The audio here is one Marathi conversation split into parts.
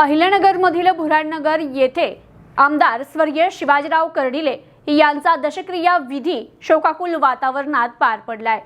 अहिल्यानगरमधील भुराडनगर येथे आमदार स्वर्गीय शिवाजीराव कर्डिले यांचा दशक्रिया विधी शोकाकुल वातावरणात पार पडलाय.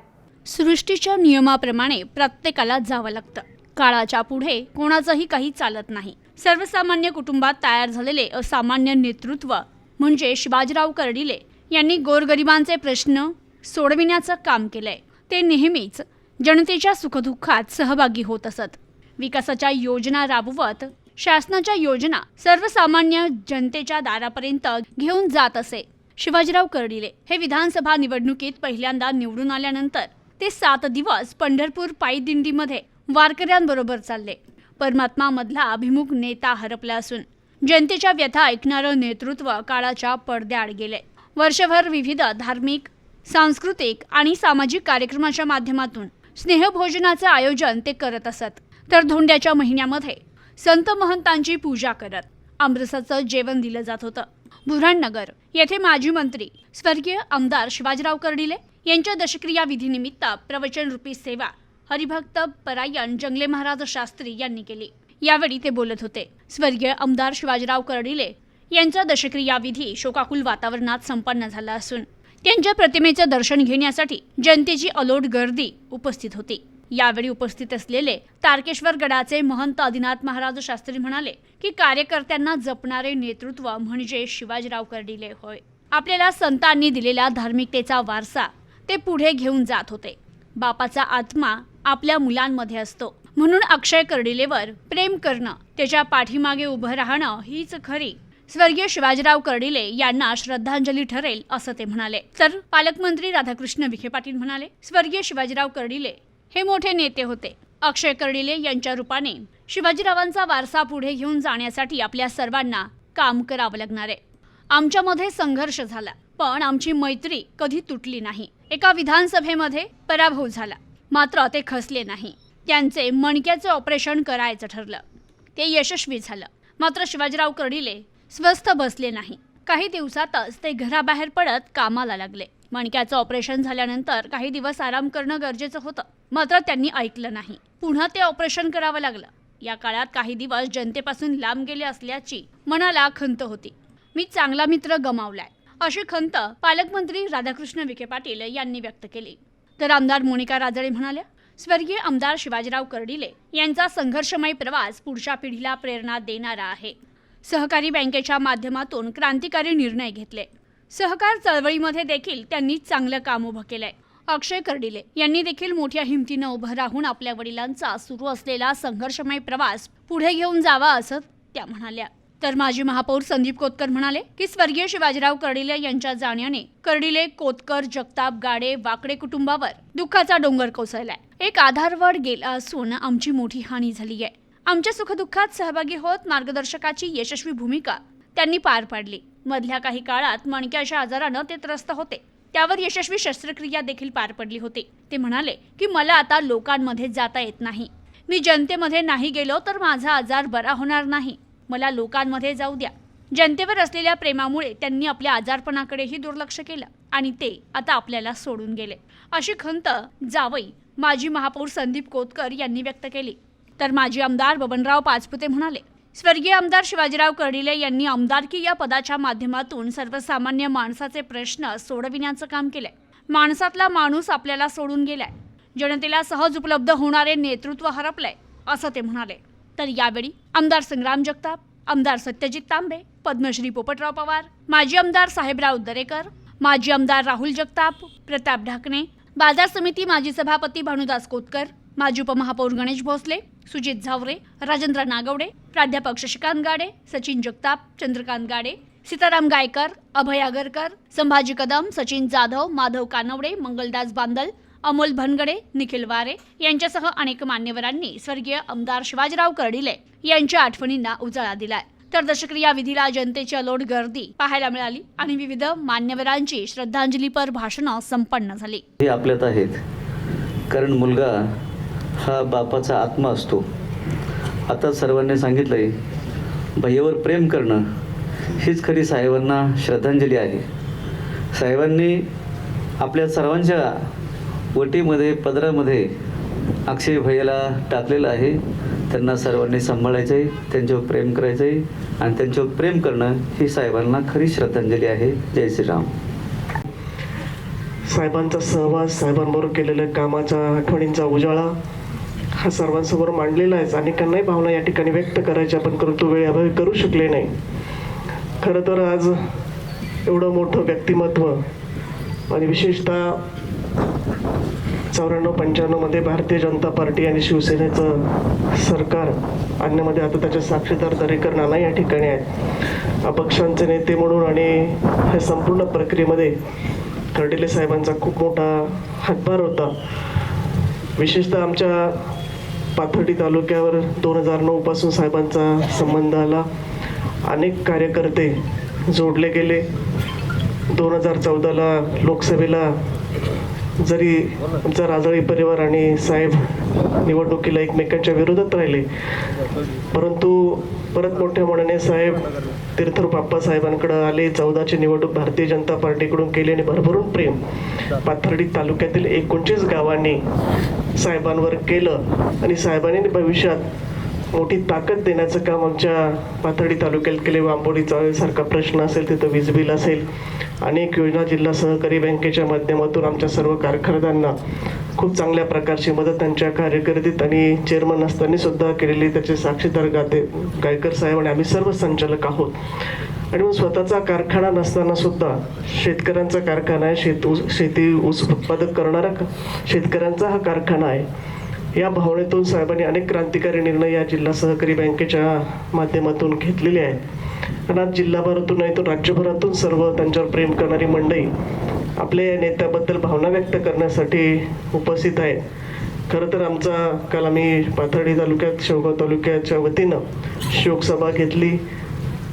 सृष्टीच्या नियमाप्रमाणे प्रत्येकाला जावं लागतं. काळाच्या पुढे कोणाचंही काही चालत नाही. सर्वसामान्य कुटुंबात तयार झालेले असामान्य नेतृत्व म्हणजे शिवाजीराव कर्डिले यांनी गोरगरिबांचे प्रश्न सोडविण्याचं काम केलंय. ते नेहमीच जनतेच्या सुखदुःखात सहभागी होत असत. विकासाच्या योजना राबवत शासनाच्या योजना सर्वसामान्य जनतेच्या दारापर्यंत घेऊन जात असे. शिवाजीराव कर्डिले हे विधानसभा निवडणुकीत पहिल्यांदा निवडून आल्यानंतर ते सात दिवस पंढरपूर पायदिंडीमध्ये वारकऱ्यांबरोबर चालले. परमात्मा मधला अभिमुख नेता हरपला असून जनतेच्या व्यथा ऐकणारं नेतृत्व काळाच्या पडद्याआड गेले. वर्षभर विविध धार्मिक सांस्कृतिक आणि सामाजिक कार्यक्रमाच्या माध्यमातून स्नेहभोजनाचं आयोजन ते करत असत. तर धोंड्याच्या महिन्यामध्ये संत महंतांची पूजा करत आमरसाचं जेवण दिलं जात होतं. बुऱ्हाणनगर येथे माजी मंत्री स्वर्गीय आमदार शिवाजीराव कर्डिले यांच्या दशक्रिया विधीनिमित्त प्रवचन रूपी सेवा हरिभक्त परायण जंगले महाराज शास्त्री यांनी केली. यावेळी ते बोलत होते. स्वर्गीय आमदार शिवाजीराव कर्डिले यांचा दशक्रिया विधी शोकाकुल वातावरणात संपन्न झाला असून त्यांच्या प्रतिमेचं दर्शन घेण्यासाठी जनतेची अलोट गर्दी उपस्थित होती. यावेळी उपस्थित असलेले तारकेश्वर गडाचे महंत आदिनाथ महाराज शास्त्री म्हणाले की कार्यकर्त्यांना जपणारे नेतृत्व म्हणजे शिवाजीराव कर्डिले होय. आपल्याला संतांनी दिलेला धार्मिकतेचा वारसा ते पुढे घेऊन जात होते. बापाचा आत्मा आपल्या मुलांमध्ये असतो. म्हणून अक्षय कर्डिलेवर प्रेम करणं त्याच्या पाठीमागे उभं राहणं हीच खरी. स्वर्गीय शिवाजीराव कर्डिले यांना श्रद्धांजली ठरेल असं ते म्हणाले. तर पालकमंत्री राधाकृष्ण विखे पाटील म्हणाले स्वर्गीय शिवाजीराव कर्डिले हे मोठे नेते होते. अक्षय कर्डिले यांच्या रूपाने शिवाजीरावांचा वारसा पुढे घेऊन जाण्यासाठी आपल्या सर्वांना काम करावं लागणार आहे. आमच्यामध्ये संघर्ष झाला पण आमची मैत्री कधी तुटली नाही. एका विधानसभेमध्ये पराभव झाला मात्र ते खसले नाही. त्यांचे मणक्याचे ऑपरेशन करायचं ठरलं. ते यशस्वी झालं. मात्र शिवाजीराव कर्डिले स्वस्थ बसले नाही. काही दिवसातच ते घराबाहेर पडत कामाला लागले. मणक्याचं ऑपरेशन झाल्यानंतर काही दिवस आराम करणं गरजेचं होतं. मात्र त्यांनी ऐकलं नाही. पुन्हा ते ऑपरेशन करावं लागलं. या काळात काही दिवस जनतेपासून लांब गेले असल्याची मनाला खंत होती. मी चांगला मित्र गमावलाय. अशी खंत पालकमंत्री राधाकृष्ण विखे पाटील यांनी व्यक्त केली. तर आमदार मोनिका राजळे म्हणाल्या स्वर्गीय आमदार शिवाजीराव कर्डिले यांचा संघर्षमय प्रवास पुढच्या पिढीला प्रेरणा देणारा आहे. सहकारी बँकेच्या माध्यमातून क्रांतिकारी निर्णय घेतले. सहकार चळवळीमध्ये देखील त्यांनी चांगलं काम उभं केलंय. अक्षय कर्डिले यांनी देखील मोठ्या हिमतीनं उभं राहून आपल्या वडिलांचा सुरू असलेला संघर्षमय प्रवास पुढे घेऊन जावा असं त्या म्हणाल्या. तर माजी महापौर संदीप कोतकर म्हणाले की स्वर्गीय शिवाजीराव कर्डिले यांच्या जाण्याने कर्डिले कोतकर जगताप गाडे वाकडे कुटुंबावर दुःखाचा डोंगर कोसळलाय. एक आधारवड गेला असून आमची मोठी हानी झाली आहे आमच्या सुखदुःखात सहभागी होत मार्गदर्शकाची यशस्वी भूमिका त्यांनी पार पाडली. मधल्या काही काळात मणक्याच्या आजारानं ते त्रस्त होते. त्यावर यशस्वी शस्त्रक्रिया देखील पार पडली होती. ते म्हणाले की मला आता लोकांमध्ये जाता येत नाही. मी जनतेमध्ये नाही गेलो तर माझा आजार बरा होणार नाही. मला लोकांमध्ये जाऊ द्या. जनतेवर असलेल्या प्रेमामुळे त्यांनी आपल्या आजारपणाकडेही दुर्लक्ष केलं आणि ते आता आपल्याला सोडून गेले. अशी खंत जावई माजी महापौर संदीप कोतकर यांनी व्यक्त केली. तर माजी आमदार बबनराव पाचपुते म्हणाले स्वर्गीय आमदार शिवाजीराव कर्डिले यांनी आमदारकी या पदाच्या माध्यमातून सर्वसामान्य माणसाचे प्रश्न सोडविण्याचं काम केलंय. माणसातला माणूस आपल्याला सोडून गेलाय. जनतेला सहज उपलब्ध होणारे नेतृत्व हरपलंय असं ते म्हणाले. तर यावेळी आमदार संग्राम जगताप आमदार सत्यजित तांबे पद्मश्री पोपटराव पवार माजी आमदार साहेबराव दरेकर माजी आमदार राहुल जगताप प्रताप ढाकणे बाजार समिती माजी सभापती भानुदास कोतकर माजी उपमहापौर गणेश भोसले सुजित झावरे राजेंद्र नागवडे प्राध्यापक शशिकांत गाडे सचिन जगताप चंद्रकांत गाडे सीताराम गायकर अभय आगरकर संभाजी कदम सचिन जाधव माधव कानवडे मंगलदास बांदल अमोल भनगडे निखिल वारे यांच्यासह अनेक मान्यवरांनी स्वर्गीय आमदार शिवाजीराव कर्डिले यांच्या आठवणींना उजाळा दिलाय. तर दशक्रिया विधीला जनतेची अलोट गर्दी पाहायला मिळाली आणि विविध मान्यवरांची श्रद्धांजलीपर भाषणं संपन्न झाली. हे आपल्यात आहेत. कारण मुलगा हा बापाचा आत्मा असतो. आता सर्वांनी सांगितलंय भैयावर प्रेम करणं हीच खरी साहेबांना श्रद्धांजली आहे. साहेबांनी आपल्या सर्वांच्या वटीमध्ये पदरामध्ये अक्षय भैयाला टाकलेलं आहे. त्यांना सर्वांनी सांभाळायचं आहे त्यांच्यावर प्रेम करायचं आहे आणि त्यांच्यावर प्रेम करणं ही साहेबांना खरी श्रद्धांजली आहे. जय श्रीराम. साहेबांचा सहवास साहेबांबरोबर केलेल्या कामाचा आठवणींचा उजाळा हा सर्वांसमोर मांडलेला आहे. अनेकांनाही भावना या ठिकाणी व्यक्त करायच्या पण परंतु वेळेअभावी करू शकले नाही. खरं तर आज एवढं मोठं व्यक्तिमत्व आणि विशेषतः चौऱ्याण्णव पंच्याण्णवमध्ये भारतीय जनता पार्टी आणि शिवसेनेचं सरकार आणण्यामध्ये आता त्याच्या साक्षीदार दरेकर नाना या ठिकाणी आहेत. अपक्षांचे नेते म्हणून आणि ह्या संपूर्ण प्रक्रियेमध्ये कर्डिले साहेबांचा खूप मोठा हातभार होता. विशेषतः आमच्या पाथर्डी तालुक्यावर दोन हजार नऊ पासून साहेबांचा संबंध आला. अनेक कार्यकर्ते जोडले गेले. दोन हजार चौदाला लोकसभेला जरी आमचा राजळी परिवार आणि साहेब निवडणुकीला एकमेकांच्या विरोधात राहिले परंतु परत मोठ्या मनाने साहेब तीर्थर बाप्पा साहेबांकडे आले चौदाची निवडणूक भारतीय जनता पार्टीकडून केली आणि भरभरून प्रेम. पाथर्डी तालुक्यातील एकोणतीस गावांनी साहेबांवर केलं आणि साहेबांनी भविष्यात मोठी ताकद देण्याचं काम आमच्या पाथर्डी तालुक्यात केले. वांबोडी सारखा प्रश्न असेल तिथं वीज बिल असेल अनेक योजना जिल्हा सहकारी बँकेच्या माध्यमातून आमच्या सर्व कारखानदारांना खूप चांगल्या प्रकारची मदत त्यांच्या कार्यकर्तीत आणि चेअरमन असताना सुद्धा केलेली त्याचे साक्षीदार गाते गायकर साहेब आणि आम्ही सर्व संचालक आहोत. आणि मग स्वतःचा कारखाना नसताना सुद्धा शेतकऱ्यांचा कारखाना आहे. शेत ऊस शेती ऊस उत्पादक करणारा शेतकऱ्यांचा हा कारखाना आहे. या भावनेतून साहेबांनी अनेक क्रांतिकारी निर्णय या जिल्हा सहकारी बँकेच्या माध्यमातून घेतलेले आहेत. आणि आज जिल्हाभरातून नाही तर राज्यभरातून सर्व त्यांच्यावर प्रेम करणारी मंडळी आपल्या या नेत्याबद्दल भावना व्यक्त करण्यासाठी उपस्थित आहेत. खरं तर आमचा काल आम्ही पाथर्डी तालुक्यात शेवगाव तालुक्याच्या वतीनं शोकसभा घेतली.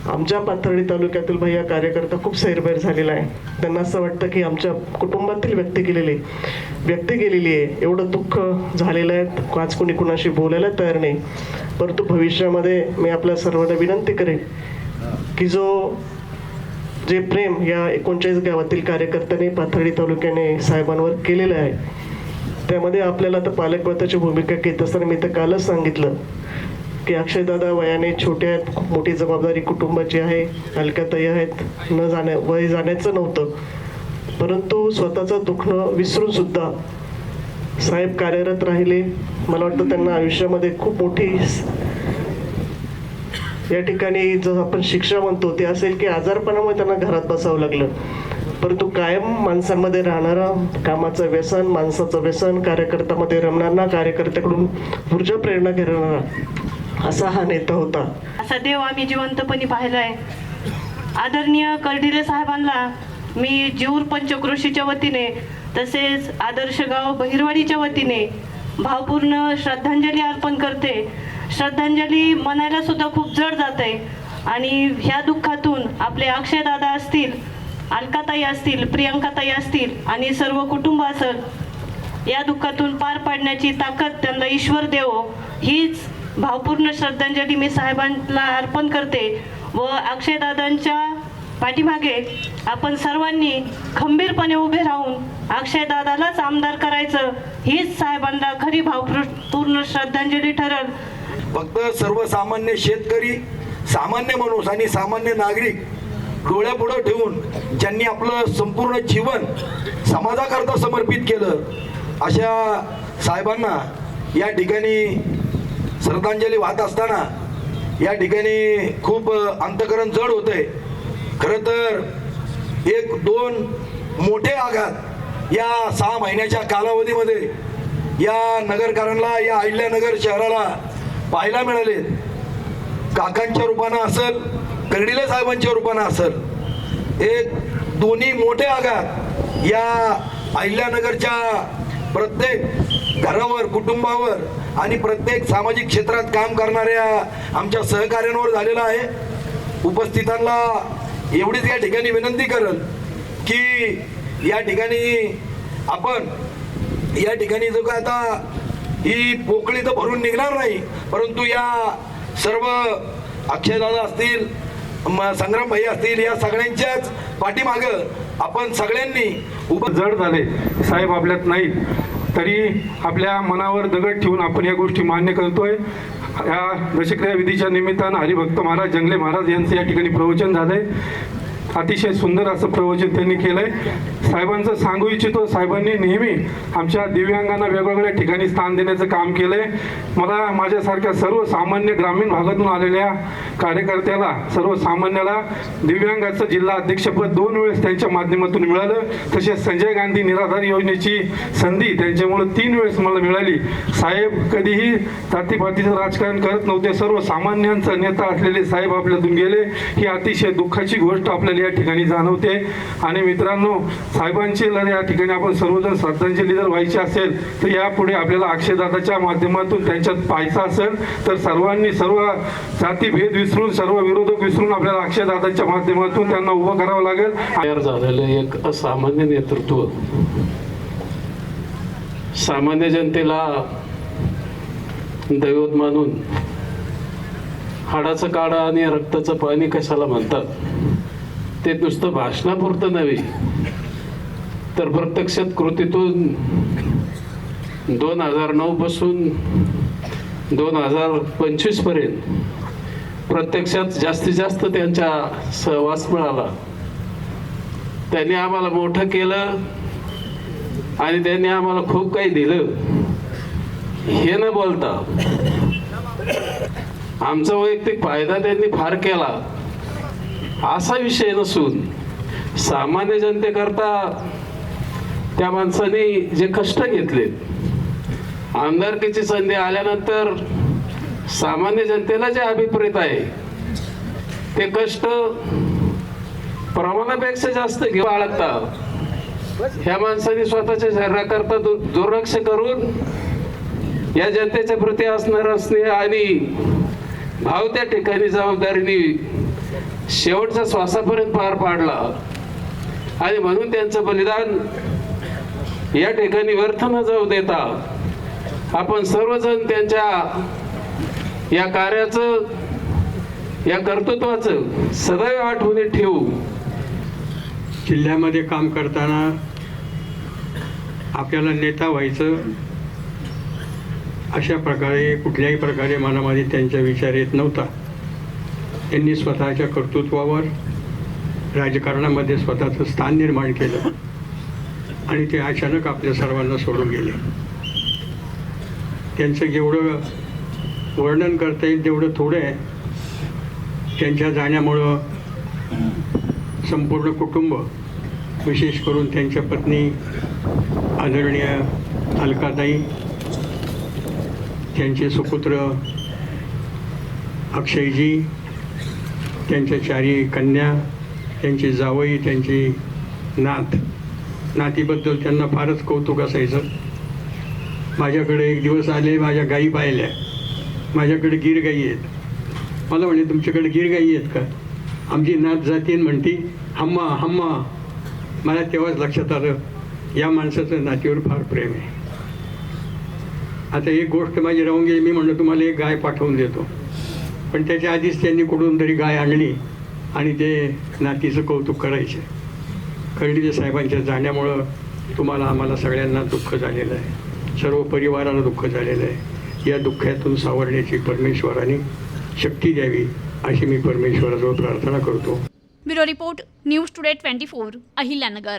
आमच्या पाथर्डी तालुक्यातील भैया कार्यकर्ता खूप सैरभैर झालेला आहे. त्यांना असं वाटतं की आमच्या कुटुंबातील व्यक्ती गेलेली व्यक्ती गेलेली आहे. एवढं दुःख झालेलं आहे. आज कोणी कुणाशी बोलायला तयार नाही. परंतु भविष्यामध्ये मी आपल्या सर्वांना विनंती करेन की जो जे प्रेम या एकोणचाळीस गावातील कार्यकर्त्यांनी पाथर्डी तालुक्याने साहेबांवर केलेलं आहे त्यामध्ये आपल्याला तर पालकत्वाची भूमिका घेत असताना मी तर कालच सांगितलं की अक्षयदादा वयाने छोटे आहेत खूप मोठी जबाबदारी कुटुंबाची आहे हलक्यातही आहेत न जाण्या वय जाण्याचं नव्हतं. परंतु स्वतःचं दुखणं विसरून सुद्धा साहेब कार्यरत राहिले. मला वाटतं त्यांना आयुष्यामध्ये खूप मोठी या ठिकाणी जर आपण शिक्षा म्हणतो ते असेल की आजारपणामुळे त्यांना घरात बसावं लागलं. परंतु कायम माणसांमध्ये राहणारं कामाचं व्यसन माणसाचं व्यसन कार्यकर्त्यामध्ये रमणारा कार्यकर्त्याकडून ऊर्जा प्रेरणा घेणारा असा हा नेता होता. असा देव आम्ही जिवंतपणी पाहिलाय. आदरणीय कर्डिले साहेबांना मी जीवर पंचक्रोशीच्या वतीने तसेच आदर्श गाव बहिरवाडीच्या वतीने भावपूर्ण श्रद्धांजली अर्पण करते. श्रद्धांजली म्हणायला सुद्धा खूप जड जाते. आणि ह्या दुःखातून आपले अक्षयदादा असतील अलकाताई असतील प्रियंकाताई असतील आणि सर्व कुटुंब असेल या दुःखातून पार पाडण्याची ताकद त्यांना ईश्वर देवो. हीच भावपूर्ण श्रद्धांजली मी साहेबांना अर्पण करते व अक्षयदादांच्या पाठीमागे आपण सर्वांनी खंबीरपणे उभे राहून अक्षयदादालाच आमदार करायचं हीच साहेबांना खरी भावपूर्ण श्रद्धांजली ठरल. फक्त सर्वसामान्य शेतकरी सामान्य माणूस आणि सामान्य नागरिक डोळ्यापुढं ठेवून ज्यांनी आपलं संपूर्ण जीवन समाजाकरता समर्पित केलं अशा साहेबांना या ठिकाणी श्रद्धांजली वाहत असताना या ठिकाणी खूप अंतकरण जड आहे खरं तर एक दोन मोठे आघात या सहा महिन्याच्या कालावधीमध्ये या नगरकारांना या अहिल्यानगर शहराला पाहायला मिळाले काकांच्या रूपानं असल कर्डिले साहेबांच्या रूपानं असल एक दोन्ही मोठे आघात या अहिल्यानगरच्या प्रत्येक घरावर कुटुंबावर आणि प्रत्येक सामाजिक क्षेत्रात काम करणाऱ्या आमच्या सहकार्यांवर झालेला आहे. उपस्थितांना एवढीच या ठिकाणी विनंती करत की या ठिकाणी आपण या ठिकाणी जो काय आता ही पोकळी तर भरून निघणार नाही परंतु या सर्व अक्षयदादा असतील संग्राम भाई असतील या सगळ्यांच्याच पाठीमागं आपण सगळ्यांनी उभं जड झाले. साहेब आपल्यात नाहीत. तरी आपल्या मनावर दगड ठेवून आपण या गोष्टी मान्य करतोय. या दशक्रिया विधीच्या निमित्तानं हरिभक्त महाराज जंगले महाराज यांचं या ठिकाणी प्रवचन झालंय. अतिशय सुंदर असं प्रवचन त्यांनी केलंय. साहेबांचं सांगू इच्छितो. साहेबांनी नेहमी आमच्या दिव्यांगांना वेगवेगळ्या ठिकाणी स्थान देण्याचं काम केलंय. मला माझ्यासारख्या सर्वसामान्य ग्रामीण भागातून आलेल्या कार्यकर्त्याला सर्वसामान्याला दिव्यांगाचं जिल्हा अध्यक्षपद दोन वेळेस त्यांच्या माध्यमातून मिळालं. तसेच संजय गांधी निराधार योजनेची संधी त्यांच्यामुळे तीन वेळेस मला मिळाली. साहेब कधीही जातीपातीचं राजकारण करत नव्हते. सर्वसामान्यांचा नेता असलेले साहेब आपल्यातून गेले. ही अतिशय दुःखाची गोष्ट आपल्याला या ठिकाणी जाणवते. आणि मित्रांनो साहेबांची जर या ठिकाणी आपण सर्वजण श्रद्धांजली जर व्हायची असेल तर यापुढे आपल्याला अक्षयदाताच्या माध्यमातून त्यांच्यात पाहायचं असेल तर सर्वांनी सर्व जातीभेद विसरून सर्व विरोधक विसरून आपल्याला अक्षयदाताच्या माध्यमातून त्यांना उभं करावं लागेल. तयार झालेलं एक असामान्य नेतृत्व. सामान्य जनतेला दैवत मानून हाडाचं काढा आणि रक्ताचं पाणी कशाला म्हणतात? ते नुसतं भाषणापुरतं नव्हे. तर प्रत्यक्षात कृतीतून दोन हजार नऊ पासून दोन हजार पंचवीसपर्यंत प्रत्यक्षात जास्तीत जास्त त्यांचा सहवास मिळाला. त्यांनी आम्हाला मोठं केलं आणि त्यांनी आम्हाला खूप काही दिलं. हे न बोलता आमचा वैयक्तिक फायदा त्यांनी फार केला. असा विषय नसून सामान्य जनतेकरता त्या माणसाने जे कष्ट घेतलेत आमदारकीची संधी आल्यानंतर सामान्य जनतेला जे अभिप्रेत आहे ते कष्ट प्रमाणापेक्षा जास्त घेऊ बाळगता ह्या माणसाने स्वतःच्या शरीराकरता दुर्लक्ष करून या जनतेच्या प्रती असणार स्नेह आणि भाव त्या ठिकाणी जबाबदारीने शेवटच्या श्वासापर्यंत पार पाडला. आणि म्हणून त्यांचं बलिदान या ठिकाणी व्यर्थ न जाऊ देता आपण सर्वजण त्यांच्या या कार्याचं या कर्तृत्वाचं सदैव आठवणीत ठेवू. जिल्ह्यामध्ये काम करताना आपल्याला नेता व्हायचं अशा प्रकारे कुठल्याही प्रकारे मनामध्ये त्यांचा विचार येत नव्हता. त्यांनी स्वतःच्या कर्तृत्वावर राजकारणामध्ये स्वतःचं स्थान निर्माण केलं. आणि ते अचानक आपल्या सर्वांना सोडून गेले. त्यांचं जेवढं वर्णन करता येईल तेवढं थोडं आहे. त्यांच्या जाण्यामुळं संपूर्ण कुटुंब विशेष करून त्यांच्या पत्नी आदरणीय अलकाताई त्यांचे सुपुत्र अक्षयजी त्यांच्या चारी कन्या त्यांची जावई त्यांची नात नातीबद्दल त्यांना फारच कौतुक असायचं. माझ्याकडे एक दिवस आले माझ्या गाई पाहिल्या. माझ्याकडे गिर गाई आहेत. मला म्हणे तुमच्याकडे गिर गाई आहेत का? आमची नात जातीन म्हणती. हम्मा हम्मा. मला तेव्हाच लक्षात आलं या माणसाचं नातीवर फार प्रेम आहे. आता एक गोष्ट माझी राहून गेली मी म्हणलं तुम्हाला एक गाय पाठवून देतो. पण त्याच्या आधीच त्यांनी कुठून तरी गाय आणली आणि ते नातीचं कौतुक करायचे. खंडिते साहेबांच्या जाण्यामुळं तुम्हाला आम्हाला सगळ्यांना दुःख झालेलं आहे. सर्व परिवाराला दुःख झालेलं आहे. या दुःखातून सावरण्याची परमेश्वराने शक्ती द्यावी अशी मी परमेश्वराजवळ प्रार्थना करतो. Bureau report news today twenty four Ahilyanagar.